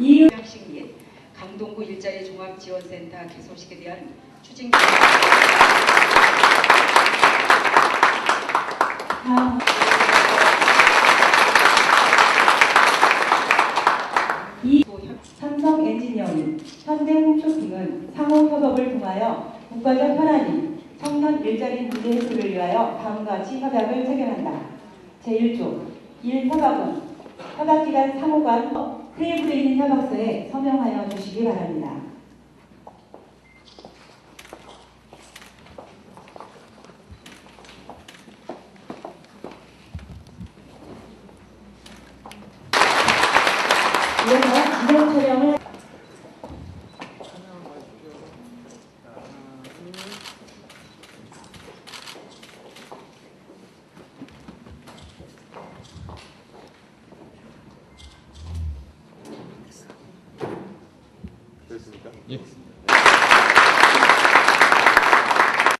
이 학식 및 강동구 일자리 종합지원센터 개소식에 대한 추진 다음 이 삼성 엔지니어링, 현대 홈쇼핑은 상호 협업을 통하여 국가적 현안인 청년 일자리 문제 해소를 위하여 다음과 같이 협약을 체결한다. 제1조 1. 협약은 협약기간 상호 간 테이블에 있는 협약서에 서명하여 주시기 바랍니다. 이어서 지정 촬영을 Yes.